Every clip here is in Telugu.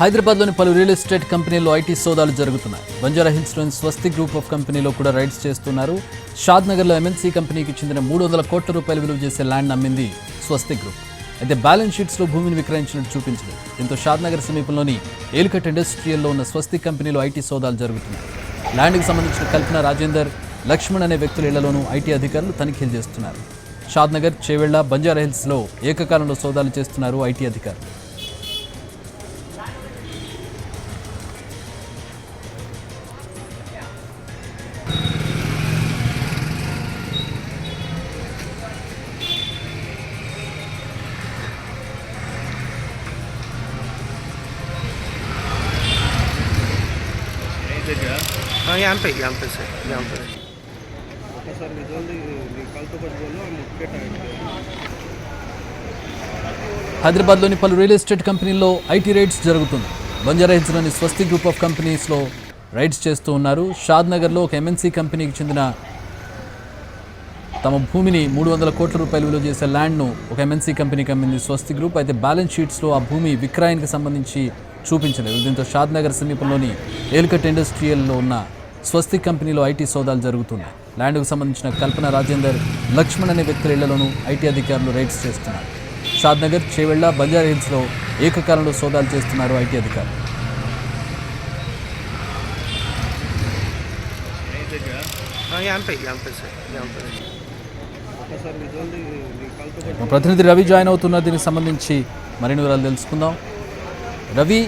హైదరాబాద్లోని పలు రియల్ ఎస్టేట్ కంపెనీల్లో ఐటీ సోదాలు జరుగుతున్నాయి. బంజారా హిల్స్లోని స్వస్తి గ్రూప్ ఆఫ్ కంపెనీలో కూడా రైడ్స్ చేస్తున్నారు. షాద్ నగర్లో ఎంఎన్సీ కంపెనీకి చెందిన మూడు వందల కోట్ల రూపాయలు విలువ చేసే ల్యాండ్ అమ్మింది స్వస్తి గ్రూప్. అయితే బ్యాలెన్స్ షీట్స్లో భూమిని విక్రయించినట్టు చూపించింది. దీంతో షాద్ నగర్ సమీపంలోని ఏలుకట్ ఇండస్ట్రియల్లో ఉన్న స్వస్తి కంపెనీలో ఐటీ సోదాలు జరుగుతున్నాయి. ల్యాండ్కి సంబంధించిన కల్పన రాజేందర్ లక్ష్మణ్ అనే వ్యక్తుల ఇళ్ళలోనూ ఐటీ అధికారులు తనిఖీలు చేస్తున్నారు. షాద్ నగర్ చేవెళ్ళ బంజారా హిల్స్లో ఏకకాలంలో సోదాలు చేస్తున్నారు ఐటీ అధికారులు. ಎಂಪೆ ಎಂಪೆ ಸರ್ ಎಂಪೆ హైదరాబాద్ హైదరాబాద్లోని పలు రియల్ ఎస్టేట్ కంపెనీల్లో ఐటీ రైడ్స్ జరుగుతుంది బంజారా హిల్స్లోని స్వస్తి గ్రూప్ ఆఫ్ కంపెనీస్లో రైడ్స్ చేస్తూ ఉన్నారు. షాద్నగర్లో ఒక ఎంఎన్సీ కంపెనీకి చెందిన తమ భూమిని మూడు వందల కోట్ల రూపాయల విలువ చేసే ల్యాండ్ను ఒక ఎంఎన్సీ కంపెనీకి అమ్మింది స్వస్తి గ్రూప్ అయితే బ్యాలెన్స్ షీట్స్లో ఆ భూమి విక్రయానికి సంబంధించి చూపించలేదు. దీంతో షాద్నగర్ సమీపంలోని ఏల్కట్ ఇండస్ట్రియల్లో ఉన్న స్వస్తి కంపెనీలో ఐటీ సోదాలు జరుగుతున్నాయి. ల్యాండ్కు సంబంధించిన కల్పన రాజేందర్ లక్ష్మణ్ అనే వ్యక్తుల ఇళ్ళలోనూ ఐటీ అధికారులు రైడ్స్ చేస్తున్నారు. షాద్నగర్ చేవెళ్ళ బంజారా హిల్స్లో ఏకకాలంలో సోదాలు చేస్తున్నారు ఐటీ అధికారులు. ప్రతినిధి రవి జాయిన్ అవుతున్న దీనికి సంబంధించి మరిన్ని వివరాలు తెలుసుకుందాం. రవి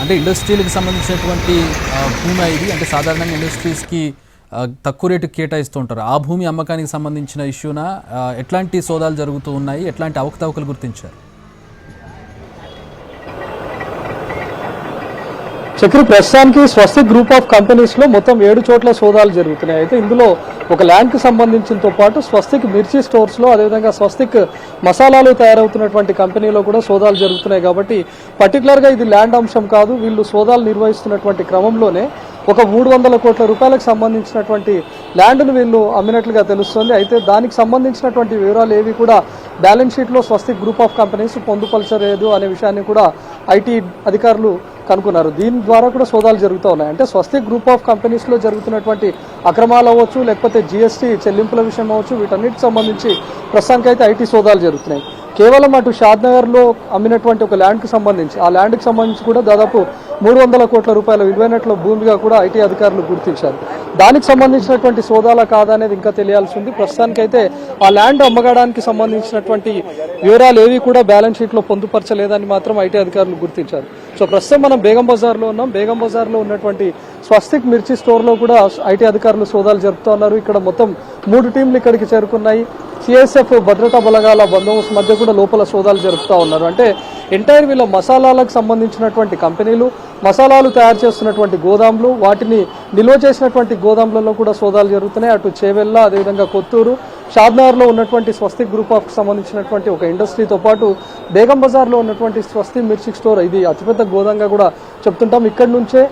అంటే ఇండస్ట్రీలకు సంబంధించినటువంటి భూమి ఇది. అంటే సాధారణంగా ఇండస్ట్రీస్కి తక్కువ రేటు కేటాయిస్తూ ఉంటారు. ఆ భూమి అమ్మకానికి సంబంధించిన ఇష్యూనా? ఎట్లాంటి సోదాలు జరుగుతూ ఉన్నాయి? ఎట్లాంటి అవకతవకలు గుర్తించారు? చక్రి ప్రస్తుతానికి స్వస్తి గ్రూప్ ఆఫ్ కంపెనీస్లో మొత్తం ఏడు చోట్ల సోదాలు జరుగుతున్నాయి. అయితే ఇందులో ఒక ల్యాండ్కి సంబంధించినతో పాటు స్వస్తిక్ మిర్చి స్టోర్స్లో అదేవిధంగా స్వస్తిక్ మసాలాలు తయారవుతున్నటువంటి కంపెనీలో కూడా సోదాలు జరుగుతున్నాయి. కాబట్టి పర్టికులర్గా ఇది ల్యాండ్ అంశం కాదు. వీళ్ళు సోదాలు నిర్వహిస్తున్నటువంటి క్రమంలోనే ఒక మూడు వందల కోట్ల రూపాయలకు సంబంధించినటువంటి ల్యాండ్ను వీళ్ళు అమ్మినట్లుగా తెలుస్తుంది. అయితే దానికి సంబంధించినటువంటి వివరాలు ఏవి కూడా బ్యాలెన్స్ షీట్లో స్వస్తిక్ గ్రూప్ ఆఫ్ కంపెనీస్ పొందుపరచలేదు అనే విషయాన్ని కూడా ఐటీ అధికారులు కనుక్కున్నారు. దీని ద్వారా కూడా సోదాలు జరుగుతూ ఉన్నాయి. అంటే స్వస్తి గ్రూప్ ఆఫ్ కంపెనీస్లో జరుగుతున్నటువంటి అక్రమాలు అవ్వచ్చు లేకపోతే జీఎస్టీ చెల్లింపుల విషయం అవ్వచ్చు వీటన్నిటికి సంబంధించి ప్రస్తుతానికి అయితే ఐటీ సోదాలు జరుగుతున్నాయి. కేవలం అటు షాద్నగర్లో అమ్మినటువంటి ఒక ల్యాండ్కి సంబంధించి ఆ ల్యాండ్కి సంబంధించి కూడా దాదాపు మూడు వందల కోట్ల రూపాయల విలువైనట్లు భూమిగా కూడా ఐటీ అధికారులు గుర్తించారు. దానికి సంబంధించినటువంటి సోదాల కాదా అనేది ఇంకా తెలియాల్సి ఉంది. ప్రస్తుతానికైతే ఆ ల్యాండ్ అమ్మగడానికి సంబంధించినటువంటి వివరాలు ఏవి కూడా బ్యాలెన్స్ షీట్లో పొందుపరచలేదని మాత్రం ఐటీ అధికారులు గుర్తించారు. సో ప్రస్తుతం మనం బేగం బజార్లో ఉన్నాం. బేగం బజార్లో ఉన్నటువంటి స్వస్తిక్ మిర్చి స్టోర్లో కూడా ఐటీ అధికారులు సోదాలు జరుపుతూ ఉన్నారు. ఇక్కడ మొత్తం మూడు టీంలు ఇక్కడికి చేరుకున్నాయి. సిఎస్ఎఫ్ భద్రతా బలగాల బందోబస్తు మధ్య కూడా లోపల సోదాలు జరుపుతూ ఉన్నారు. అంటే ఎంటైర్ వీళ్ళ మసాలాలకు సంబంధించినటువంటి కంపెనీలు మసాలాలు తయారు చేస్తున్నటువంటి గోదాంలు వాటిని నిల్వ చేసినటువంటి గోదాంలలో కూడా సోదాలు జరుగుతున్నాయి. అటు చేవెళ్ళ అదేవిధంగా కొత్తూరు షాద్నగర్లో ఉన్నటువంటి స్వస్తి గ్రూప్ ఆఫ్ సంబంధించినటువంటి ఒక ఇండస్ట్రీతో పాటు బేగం బజార్లో ఉన్నటువంటి స్వస్తి మిర్చి స్టోర్ ఇది అతిపెద్ద గోదంగా కూడా చెప్తుంటాం. ఇక్కడి నుంచే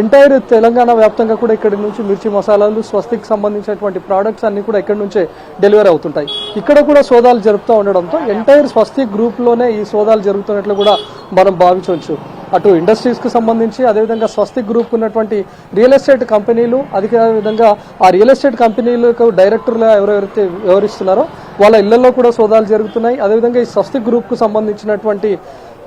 ఎంటైర్ తెలంగాణ వ్యాప్తంగా కూడా ఇక్కడి నుంచి మిర్చి మసాలాలు స్వస్తికి సంబంధించినటువంటి ప్రోడక్ట్స్ అన్ని కూడా ఇక్కడి నుంచే డెలివరీ అవుతుంటాయి. ఇక్కడ కూడా సోదాలు జరుపుతూ ఉండడంతో ఎంటైర్ స్వస్తిక్ గ్రూప్లోనే ఈ సోదాలు జరుగుతున్నట్లు కూడా మనం భావించవచ్చు. అటు ఇండస్ట్రీస్కి సంబంధించి అదేవిధంగా స్వస్తిక్ గ్రూప్ ఉన్నటువంటి రియల్ ఎస్టేట్ కంపెనీలు అదే విధంగా ఆ రియల్ ఎస్టేట్ కంపెనీలకు డైరెక్టర్లు ఎవరెవరైతే వ్యవహరిస్తున్నారో వాళ్ళ ఇళ్ళలో కూడా సోదాలు జరుగుతున్నాయి. అదేవిధంగా ఈ స్వస్తిక్ గ్రూప్కు సంబంధించినటువంటి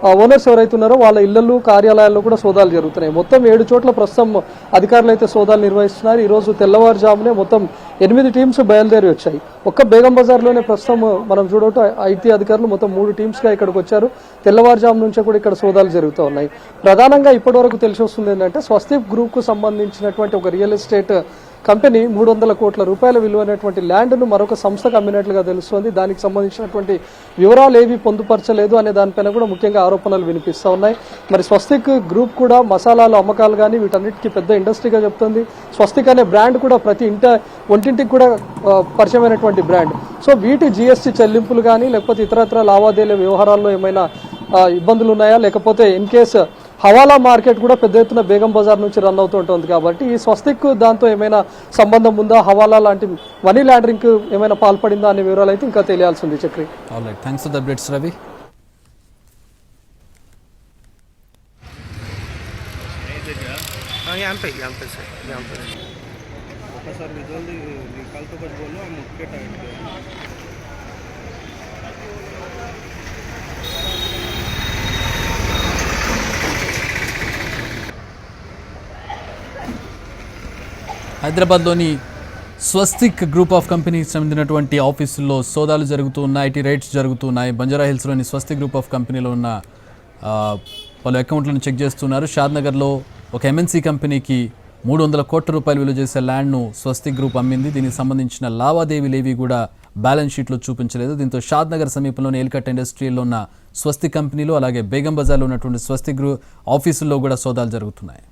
ఓనర్స్ ఎవరైతే ఉన్నారో వాళ్ళ ఇళ్ళలో కార్యాలయాల్లో కూడా సోదాలు జరుగుతున్నాయి. మొత్తం ఏడు చోట్ల ప్రస్తుతం అధికారులు అయితే సోదాలు నిర్వహిస్తున్నారు. ఈరోజు తెల్లవారుజామునే మొత్తం ఎనిమిది టీమ్స్ బయలుదేరి వచ్చాయి. ఒక్క బేగం బజార్లోనే ప్రస్తుతం మనం చూడటం ఐటీ అధికారులు మొత్తం మూడు టీమ్స్గా ఇక్కడికి వచ్చారు. తెల్లవారుజాము నుంచే కూడా ఇక్కడ సోదాలు జరుగుతూ ఉన్నాయి. ప్రధానంగా ఇప్పటివరకు తెలిసి వస్తుంది ఏంటంటే స్వస్తిక్ గ్రూప్కు సంబంధించినటువంటి ఒక రియల్ ఎస్టేట్ కంపెనీ మూడు వందల కోట్ల రూపాయల విలువైనటువంటి ల్యాండ్ను మరొక సంస్థకు అమ్మినట్లుగా తెలుస్తోంది. దానికి సంబంధించినటువంటి వివరాలు ఏవి పొందుపరచలేదు అనే దానిపైన కూడా ముఖ్యంగా ఆరోపణలు వినిపిస్తూ ఉన్నాయి. మరి స్వస్తిక్ గ్రూప్ కూడా మసాలాలు అమ్మకాలు కానీ వీటన్నిటికీ పెద్ద ఇండస్ట్రీగా చెప్తుంది. స్వస్తిక్ అనే బ్రాండ్ కూడా ప్రతి ఇంట ఇంటింటికి కూడా పరిచయమైనటువంటి బ్రాండ్. సో వీటి జిఎస్టీ చెల్లింపులు కానీ లేకపోతే ఇతరత్ర లావాదేవీల వ్యవహారాల్లో ఏమైనా ఇబ్బందులు ఉన్నాయా లేకపోతే ఇన్ కేసు హవాలా మార్కెట్ కూడా పెద్ద ఎత్తున బేగం బజార్ నుంచి రన్ అవుతూ ఉంటుంది కాబట్టి ఈ స్వస్తిక్ దాంతో ఏమైనా సంబంధం ఉందా? హవాలా లాంటి మనీ ల్యాండరింగ్ ఏమైనా పాల్పడిందా అనే వివరాలు అయితే ఇంకా తెలియాల్సి ఉంది Chakri Ravi MP MP sir MP sir यहाँ पे ओके सर ये जल्दी निकाल तो कुछ बोलो हम उसके टाइम पे హైదరాబాద్లోని స్వస్తిక్ గ్రూప్ ఆఫ్ కంపెనీకి చెందినటువంటి ఆఫీసుల్లో సోదాలు జరుగుతూ ఉన్నాయి ఐటీ రైట్స్ జరుగుతున్నాయి బంజారా హిల్స్లోని స్వస్తిక్ గ్రూప్ ఆఫ్ కంపెనీలో ఉన్న ఆ, పలు అకౌంట్లను చెక్ చేస్తున్నారు షాద్నగర్లో ఒక ఎంఎన్సీ కంపెనీకి మూడు వందల కోట్ల రూపాయలు విలువ చేసే ల్యాండ్ను స్వస్తి గ్రూప్ అమ్మింది. దీనికి సంబంధించిన లావాదేవీలు ఏవి కూడా బ్యాలెన్స్ షీట్లో చూపించలేదు. దీంతో షాద్నగర్ సమీపంలోని ఎల్కట్ ఇండస్ట్రీలో ఉన్న స్వస్తి కంపెనీలు అలాగే బేగం బజార్లో ఉన్నటువంటి స్వస్తి గ్రూ ఆఫీసుల్లో కూడా సోదాలు జరుగుతున్నాయి.